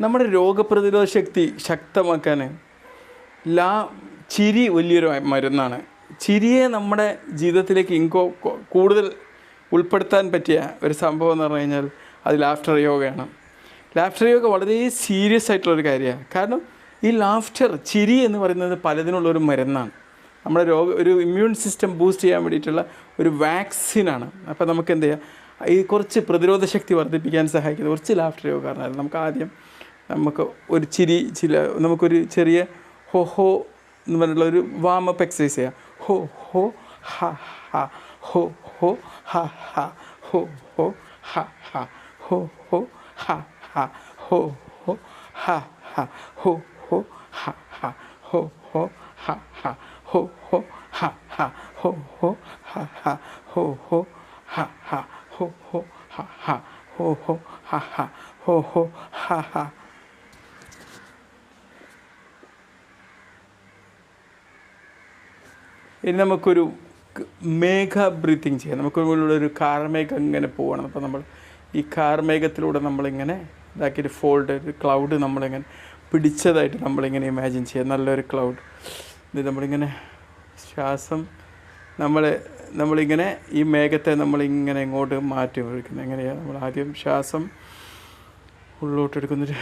നമ്മുടെ രോഗപ്രതിരോധ ശക്തി ശക്തമാക്കാൻ ലാ ചിരി വലിയൊരു മരുന്നാണ്. ചിരിയെ നമ്മുടെ ജീവിതത്തിലേക്ക് ഇൻകോ കൂടുതൽ ഉൾപ്പെടുത്താൻ പറ്റിയ ഒരു സംഭവം എന്ന് പറഞ്ഞു കഴിഞ്ഞാൽ അത് ലാഫ്റ്റർ യോഗയാണ്. ലാഫ്റ്റർ യോഗ വളരെ സീരിയസ് ആയിട്ടുള്ളൊരു കാര്യമാണ്. കാരണം ഈ ലാഫ്റ്റർ ചിരി എന്ന് പറയുന്നത് പലതിനുള്ളൊരു മരുന്നാണ്. നമ്മുടെ രോഗ ഒരു ഇമ്മ്യൂൺ സിസ്റ്റം ബൂസ്റ്റ് ചെയ്യാൻ വേണ്ടിയിട്ടുള്ള ഒരു വാക്സിനാണ് അപ്പോൾ നമുക്ക് എന്ത് ചെയ്യാം? ഈ കുറച്ച് പ്രതിരോധ ശക്തി വർദ്ധിപ്പിക്കാൻ സഹായിക്കുന്നത് കുറച്ച് ലാഫ്റ്റർ യോഗ കാരണം നമുക്ക് ആദ്യം നമുക്ക് ഒരു ചിരി ചില നമുക്കൊരു ചെറിയ ഹോ ഹോ എന്ന് പറഞ്ഞിട്ടുള്ള ഒരു വാമപ്പ് എക്സസൈസ് ചെയ്യാം ഹോ ഹോ ഹ ഹ ഹോ ഹോ ഹ ഹ ഹോ ഹോ ഹ ഹ ഹോ ഹോ ഹ ഹ ഹോ ഹോ ഹ ഹ ഹോ ഹോ ഹ ഹ ഹോ ഹോ ഹ ഹ ഹോ ഹോ ഹ ഹ ഹോ ഹോ ഹ ഹ ഹോ ഹോ ഹ ഹ ഹോ ഹോ ഹ ഹ ഹോ ഹോ ഹ ഹ ഹോ ഹോ ഹ ഹ ഇനി നമുക്കൊരു മേഘ ബ്രീത്തിങ് ചെയ്യാം. നമുക്ക് മുകളിലൂടെ ഒരു കാർമേഘം ഇങ്ങനെ പോകണം അപ്പോൾ നമ്മൾ ഈ കാർമേഘത്തിലൂടെ നമ്മളിങ്ങനെ ഇതാക്കിയിട്ട് ഫോൾഡ് ഒരു ക്ലൗഡ് നമ്മളിങ്ങനെ പിടിച്ചതായിട്ട് നമ്മളിങ്ങനെ ഇമാജിൻ ചെയ്യാം. നല്ലൊരു ക്ലൗഡ് ഇത് നമ്മളിങ്ങനെ ശ്വാസം നമ്മൾ നമ്മളിങ്ങനെ ഈ മേഘത്തെ നമ്മളിങ്ങനെ ഇങ്ങോട്ട് മാറ്റി ഒഴിക്കുന്നത് എങ്ങനെയാണ് നമ്മൾ ആദ്യം ശ്വാസം ഉള്ളോട്ട് എടുക്കുന്നൊരു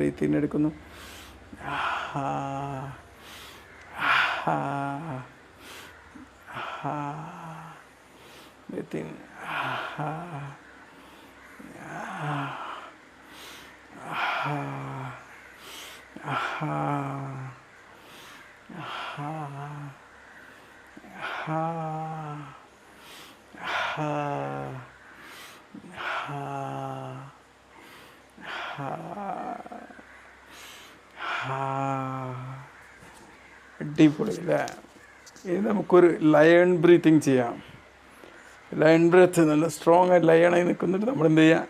ബ്രീത്ത് ഇൻ എടുക്കുന്നു ബ്രീത്ത് ഇൻ Ah. അടിപൊളി അല്ലേ ഇനി നമുക്കൊരു ലയൺ ബ്രീത്തിങ് ചെയ്യാം. ലയൺ ബ്രീത്ത് നല്ല സ്ട്രോങ് ആയി ലയണായി നിൽക്കുന്നിട്ട് നമ്മൾ എന്ത് ചെയ്യാം?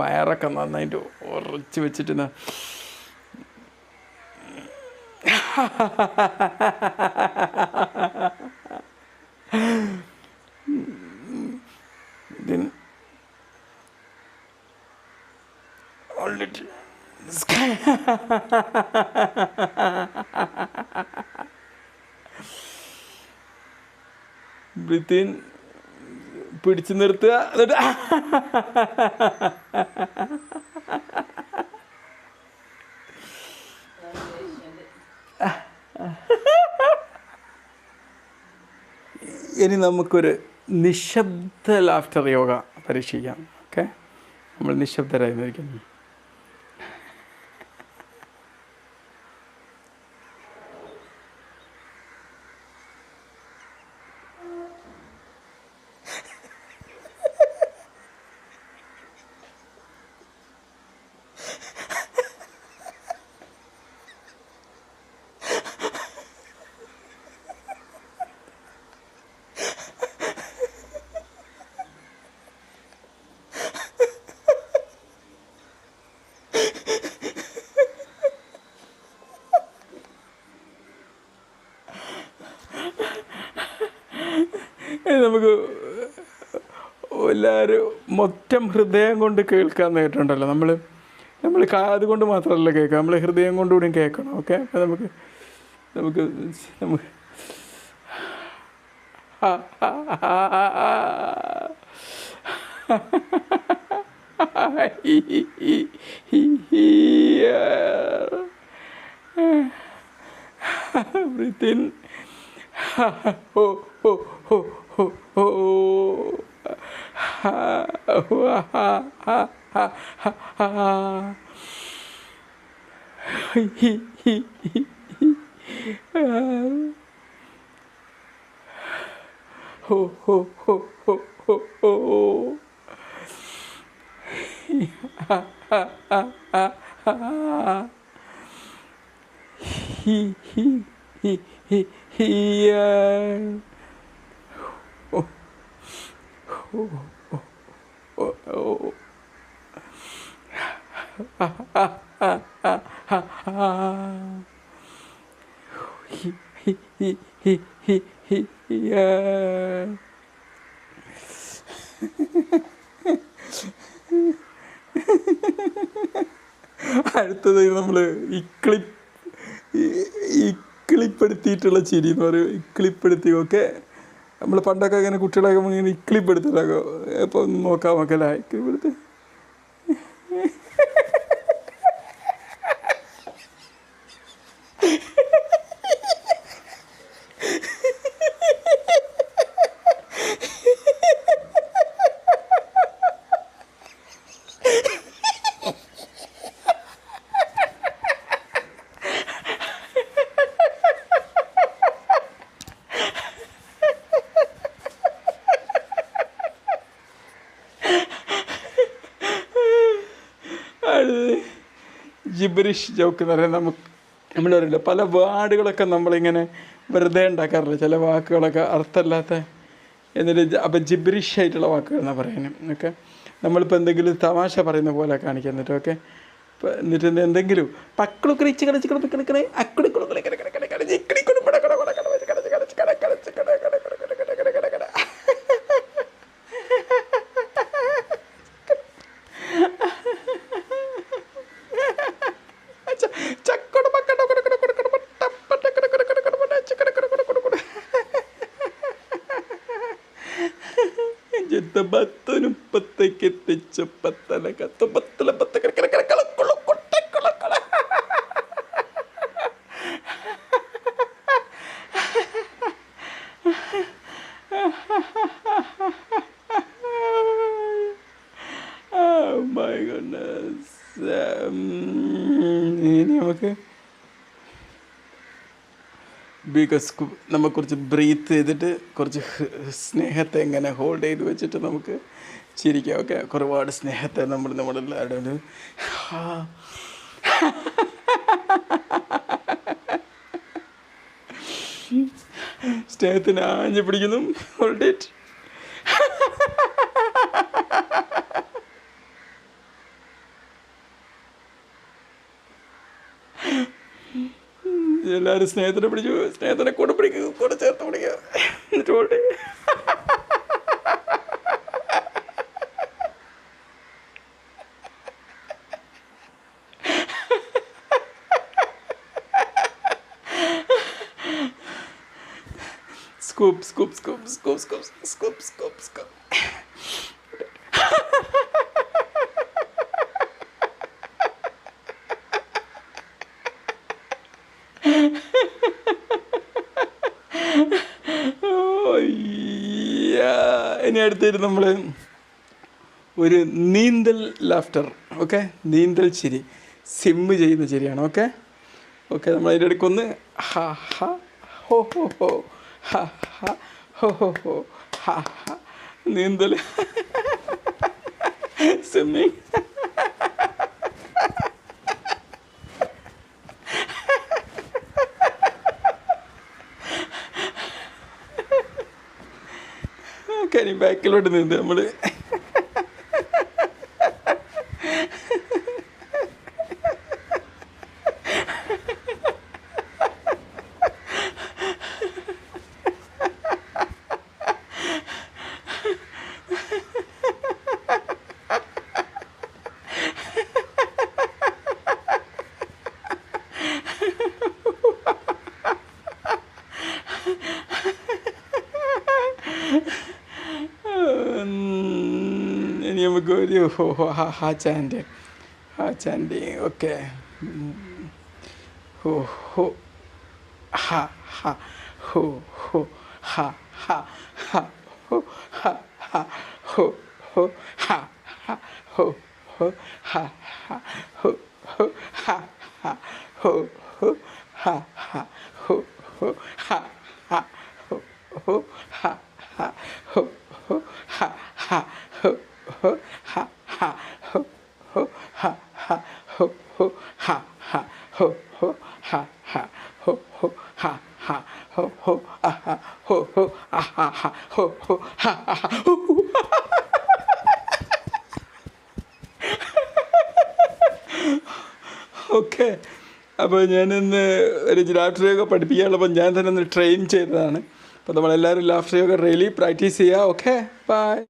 വയറൊക്കെ നന്നായിട്ട് ഉറച്ച് വെച്ചിട്ട് ഹാ Then ബ്രീത്ത് ഇൻ പിടിച്ചു നിർത്തുക. എന്നിട്ട് ഇനി നമുക്കൊരു നിശബ്ദ ലാഫ്റ്റർ യോഗ പരീക്ഷിക്കാം. ഓക്കെ നമ്മൾ നിശബ്ദരായിരിക്കുന്നു ഇനി നമുക്ക് എല്ലാവരും മൊത്തം ഹൃദയം കൊണ്ട് കേൾക്കാൻ നേരിട്ടുണ്ടല്ലോ. നമ്മൾ നമ്മൾ കാത് കൊണ്ട് മാത്രമല്ല കേൾക്കുക. നമ്മൾ ഹൃദയം കൊണ്ടുകൂടിയും കേൾക്കണം ഓക്കെ? അപ്പം നമുക്ക് നമുക്ക് നമുക്ക് ഓ ഓ ഓ ho ha, ha, ha, ha, ha, ha ha ha ha ha ha, ha! he he he he yeah. അടുത്തത് നമ്മൾ ഇക്ലിപ്പ് ഇക്ലിപ്പെടുത്തിയിട്ടുള്ള ചിരി എന്ന് പറയും. ഇക്ലിപ്പെടുത്തി ഒക്കെ നമ്മൾ പണ്ടൊക്കെ ഇങ്ങനെ കുട്ടികളൊക്കെ ഇങ്ങനെ ക്ലിപ്പ് എടുത്തിട്ടൊക്കെ ഇപ്പം നോക്കാം മക്കളായി ക്ലിപ്പ് എടുത്ത്. ജിബറിഷ് ജോക്ക് എന്ന് പറയുന്നത് നമുക്ക് നമ്മൾ പറയില്ല പല വാർഡുകളൊക്കെ നമ്മളിങ്ങനെ വെറുതെ ഉണ്ടാക്കാറില്ല ചില വാക്കുകളൊക്കെ അർത്ഥമില്ലാത്ത എന്നിട്ട് അപ്പം ജിബറിഷ് ആയിട്ടുള്ള വാക്കുകൾ എന്നാണ് പറയുന്നത് ഒക്കെ നമ്മളിപ്പോൾ എന്തെങ്കിലും തമാശ പറയുന്ന പോലെ കാണിക്കുക എന്നിട്ടൊക്കെ ഇപ്പം എന്നിട്ട് എന്ത് എന്തെങ്കിലും പക്കളു കളിച്ച് കളിച്ച് കളിച്ച് കളിക്കണേ എന്റെ പത്തൊനുപ്പത്തേക്ക് എത്തിച്ച് പത്തല കത്ത് പത്തല പത്ത് Oh my goodness. Um, ഇനി ബിക്കോസ് നമ്മൾ കുറച്ച് ബ്രീത്ത് ചെയ്തിട്ട് കുറച്ച് സ്നേഹത്തെ എങ്ങനെ ഹോൾഡ് ചെയ്ത് വെച്ചിട്ട് നമുക്ക് ചിരിക്കാം. ഓക്കെ ഒരുപാട് സ്നേഹത്തെ നമ്മൾ നമ്മളെല്ലാവരുടെ. ഒരു ആ. സ്നേഹത്തിന് ആഞ്ഞു പിടിക്കുന്നു. ഹോൾഡ് ഇറ്റ് എല്ലാവരും സ്നേഹത്തിനെ പിടിച്ചു സ്നേഹത്തിനെ കൂടെ പിടിക്കുക കൂടെ ചേർത്ത് പിടിക്കുക എന്നിട്ട് scoop scoop scoop scoop scoop scoop scoop scoop scoop ഇനി അടുത്തേക്ക് നമ്മൾ ഒരു നീന്തൽ ലാഫ്റ്റർ ഓക്കെ നീന്തൽ ചിരി സിമ്മ് ചെയ്യുന്ന ചിരിയാണ് ഓക്കെ ഓക്കെ നമ്മൾ അതിന്റെ ഇടയ്ക്ക് ഒന്ന് ഹ ഹ ഹോ ഹോ ഹോ ഹ ഹ ഹോ ഹോ ഹോ ഹ ഹ നീന്തൽ സ്വിമ്മിങ് കനി ബാക്കിലോട്ട് നിന്ന് നമ്മൾ നമുക്ക് ഒരു ഹോ ഹോ ഹാ ഹാ ചാൻഡ് ഹാ ചാൻഡ് ഓക്കെ ഹോ ഹോ ഹ ഹ ഹോ ഹോ ഹ ഹ ഹ ഹോ ഹ ഹ ഹോ ഹോ ഹ ഹ ഹോ ഹോ ഹ ഹ ഹോ ഹോ ഹ ഹ ഹോ ഹോ ഹ ഹ ഹോ ഹോ ഹ ഹ ഹോ ഹോ ഹ ഹ ഹോ ഹോ ഹ ഓക്കെ അപ്പോൾ ഞാനിന്ന് ഒരു ലാഫ്റ്റർ യോഗ പഠിപ്പിക്കാനുള്ളപ്പോൾ ഞാൻ തന്നെ ഒന്ന് ട്രെയിൻ ചെയ്തതാണ്. അപ്പോൾ നമ്മളെല്ലാവരും ലാഫ്റ്റർ യോഗ റിയലി പ്രാക്ടീസ് ചെയ്യുക. Okay bye